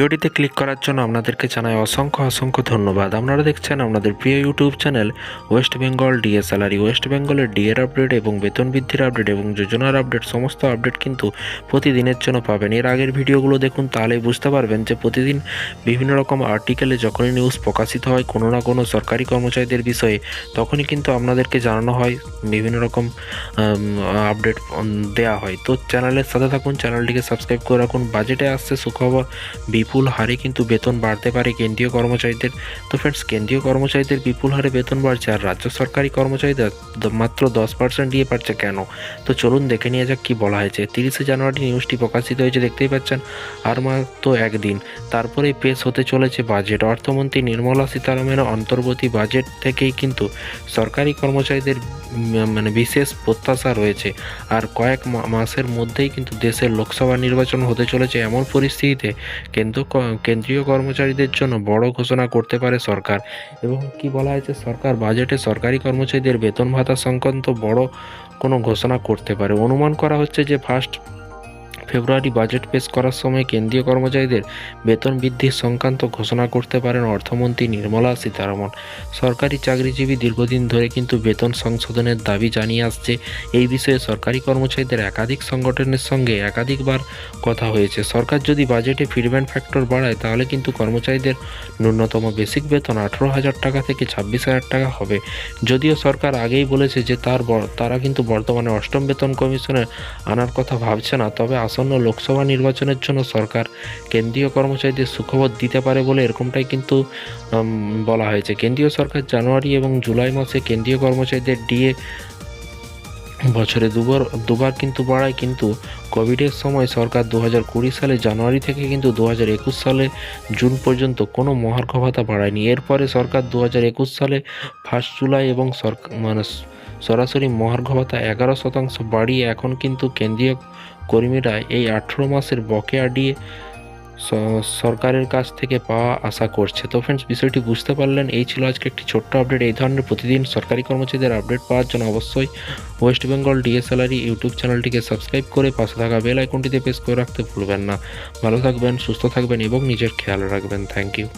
ভিডিওটিতে ক্লিক করার জন্য আপনাদেরকে জানাই অসংখ্য অসংখ্য ধন্যবাদ। আপনারা দেখছেন আপনাদের প্রিয় YouTube channel West Bengal DA salary West বেঙ্গলের ডিএর আপডেট এবং বেতন বৃদ্ধির আপডেট এবং যোজনার আপডেট সমস্ত আপডেট কিন্তু প্রতিদিনের জন্য পাবেন। এর আগের ভিডিওগুলো দেখুন তাহলে বুঝতে পারবেন যে প্রতিদিন বিভিন্ন রকম আর্টিকেলে যখনই নিউজ প্রকাশিত হয়, কোনো না কোনো সরকারি কর্মচারীদের বিষয়ে, তখনই কিন্তু আপনাদেরকে জানানো হয়, বিভিন্ন রকম আপডেট দেওয়া হয়। তো চ্যানেলের সাথে থাকুন চ্যানেলটিকে সাবস্ক্রাইব করে রাখুন। বাজেটে আসছে সুখবর বিপুল হারে কিন্তু বেতন বাড়তে পারে কেন্দ্রীয় কর্মচারীদের। তো ফ্রেন্ডস কেন্দ্রীয় কর্মচারীদের বিপুল হারে বেতন বাড়ছে আর রাজ্য সরকারি কর্মচারীদের মাত্র দশ পার্সেন্ট দিয়ে পারছে কেন? তো চলুন দেখে নিয়ে যাক কী বলা হয়েছে। তিরিশে জানুয়ারি নিউজটি প্রকাশিত হয়েছে, দেখতেই পাচ্ছেন, আর মাত্র একদিন। তারপরেই পেশ হতে চলেছে বাজেট অর্থমন্ত্রী নির্মলা সীতারামনের অন্তর্বর্তী বাজেট থেকেই কিন্তু সরকারি কর্মচারীদের মানে বিশেষ প্রত্যাশা রয়েছে। আর কয়েক মাসের মধ্যেই কিন্তু দেশের লোকসভা নির্বাচন হতে চলেছে। এমন পরিস্থিতিতে কেন্দ্র কেন্দ্রীয় কর্মচারীদের জন্য বড় ঘোষণা করতে পারে সরকার। এবং কি বলা হয়েছে, সরকার বাজেটে সরকারি কর্মচারীদের বেতন ভাতা সংক্রান্ত বড় কোনো ঘোষণা করতে পারে। অনুমান করা হচ্ছে যে ফার্স্ট ফেব্রুয়ারি বাজেট পেশ করার সময় কেন্দ্রীয় কর্মচারীদের বেতন বৃদ্ধির সংক্রান্ত ঘোষণা করতে পারেন অর্থমন্ত্রী নির্মলা সীতারামন। সরকারি চাকরিজীবী দীর্ঘদিন ধরে কিন্তু বেতন সংশোধনের দাবি জানিয়ে আসছে। এই বিষয়ে সরকারি কর্মচারীদের একাধিক সংগঠনের সঙ্গে একাধিকবার কথা হয়েছে। সরকার যদি বাজেটে ফিডব্যাক ফ্যাক্টর বাড়ায়, তাহলে কিন্তু কর্মচারীদের ন্যূনতম বেসিক বেতন আঠেরো হাজার টাকা থেকে ছাব্বিশ হাজার টাকা হবে। যদিও সরকার আগেই বলেছে যে তার তারা কিন্তু বর্তমানে অষ্টম বেতন কমিশনে আনার কথা ভাবছে না, তবে আসন্ন লোকসভা নির্বাচনের জন্য সরকার কেন্দ্রীয় কর্মচারীদের সুখবর দিতে পারে বলে এরকমটাই কিন্তু বলা হয়েছে। কেন্দ্রীয় সরকার জানুয়ারি এবং জুলাই মাসে কেন্দ্রীয় কর্মচারীদের ডিএ বছরে দুবার দুবার কিন্তু বাড়ায়, কিন্তু কোভিডের সময় সরকার দু হাজার কুড়ি সালে জানুয়ারি থেকে কিন্তু দু হাজার একুশ সালে জুন পর্যন্ত কোনো মহার্ঘ ভাতা বাড়ায়নি। এরপরে সরকার দু হাজার একুশ সালে ফার্স্ট জুলাই এবং সরকার মানে সরাসরি মহার্ঘ এগারো শতাংশ বাড়িয়ে এখন কিন্তু কেন্দ্রীয় কর্মীরা এই আঠেরো মাসের বকেয়া দিয়ে সরকারের কাছ থেকে পাওয়া আশা করছে। তো ফ্রেন্ডস বিষয়টি বুঝতে পারলেন। এই ছিল আজকে একটি ছোট্ট আপডেট এই ধরনের প্রতিদিন সরকারি কর্মচারীদের আপডেট পাওয়ার জন্য অবশ্যই ওয়েস্ট বেঙ্গল ডিএসএলআরই ইউটিউব চ্যানেলটিকে সাবস্ক্রাইব করে পাশে থাকা বেল আইকনটিতে প্রেস করে রাখতে ভুলবেন না। ভালো থাকবেন, সুস্থ থাকবেন এবং নিজের খেয়াল রাখবেন। Thank you